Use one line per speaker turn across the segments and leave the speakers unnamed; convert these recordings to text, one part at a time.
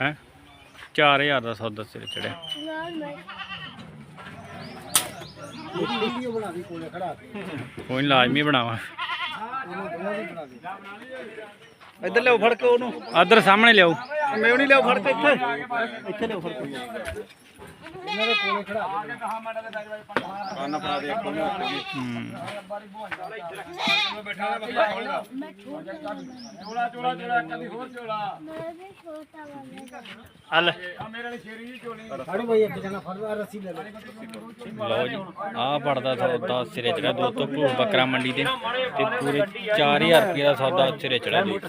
ਹੈ? 4000 ਦਾ ਸੌਦਾ ਸਿਰ ਚੜਿਆ। ਕੋਈ ਲਾਜ਼ਮੀ ਬਣਾਵਾ।
ਇੱਧਰ ਲਿਆਓ ਫੜ ਕੇ ਉਹਨੂੰ
ਅਦਰ ਸਾਹਮਣੇ ਲਿਆਓ।
ਮੈਂ ਨਹੀਂ ਲਿਆਓ ਫੜ ਕੇ ਇੱਥੇ। ਇੱਥੇ ਲਿਆਓ ਫੜ ਕੇ
ਇਹਨਾਂ ਦੇ ਕੋਲੇ ਖੜਾ ਦੇ
ਕਾਨਾ ਫੜਾ ਦੇ
ਹੂੰ ਹਲ।
ਫੜ ਬਈ ਇੱਕ ਜਣਾ ਫੜ ਆ ਰੱਸੀ ਲੈ ਲੈ
ਲਓ ਜੀ ਆਹ ਪੜਦਾ ਸੌਦਾ ਸਿਰੇ ਚੜਿਆ ਦੋਸਤੋ ਭੂਰ ਬੱਕਰਾ ਮੰਡੀ ਤੇ ਤੇ ਪੂਰੇ 4000 ਰੁਪਏ ਦਾ ਸੌਦਾ ਸਿਰੇ ਚੜਿਆ ਦੋਸਤੋ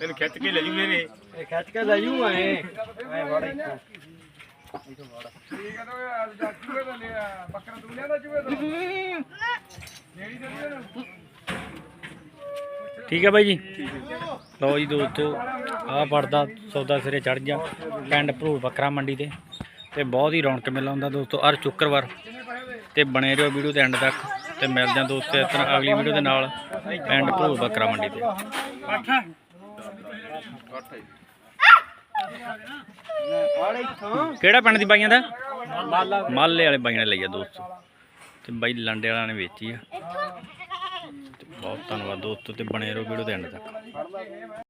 ਤੈਨੂੰ ਖਿੱਚ ਕੇ ਲੈ ਜੂ ਮੇਰੇ
ਇਹ ਖਿੱਚ ਕੇ ਲੈ ਜੂ ਐ ਐ ਵੜ ਇੱਥੋਂ।
ਠੀਕ ਹੈ ਬਾਈ ਜੀ? ਲਓ ਜੀ ਦੋਸਤੋ ਆਹ ਪੜਦਾ ਸੌਦਾ ਸਿਰੇ ਚੜ ਗਿਆ। ਪਿੰਡ ਭਰੂਰ ਬੱਕਰਾ ਮੰਡੀ ਤੇ ਤੇ ਬਹੁਤ ਹੀ ਰੌਣਕ ਮੇਲਾ ਹੁੰਦਾ ਦੋਸਤੋ ਹਰ ਸ਼ੁੱਕਰਵਾਰ। ਤੇ ਬਣੇ ਰਹੋ ਵੀਡੀਓ ਦੇ ਐਂਡ ਤੱਕ। ਤੇ ਮਿਲਦੇ ਹਾਂ ਦੋਸਤੋ ਇਸ ਤਰ੍ਹਾਂ ਅਗਲੀ ਵੀਡੀਓ ਦੇ ਨਾਲ ਐਂਡ ਭਰੂਰ ਬੱਕਰਾ ਮੰਡੀ ਤੇ। ਕਿਹੜਾ ਪਿੰਡ ਦੀ ਬਾਈਆਂ ਦਾ? ਮਾਲੇ ਵਾਲੇ ਬਾਈਆਂ ਨੇ ਲਈ ਆ ਦੋਸਤੋ। ਤੇ ਬਾਈ ਲੰਡੇ ਵਾਲਿਆਂ ਨੇ ਵੇਚੀ ਆ। ਬਹੁਤ ਧੰਨਵਾਦ ਦੋਸਤੋ ਤੇ ਬਣੇ ਰਹੋ ਵੀਡੀਓ ਦੇ ਐਂਡ ਤੱਕ।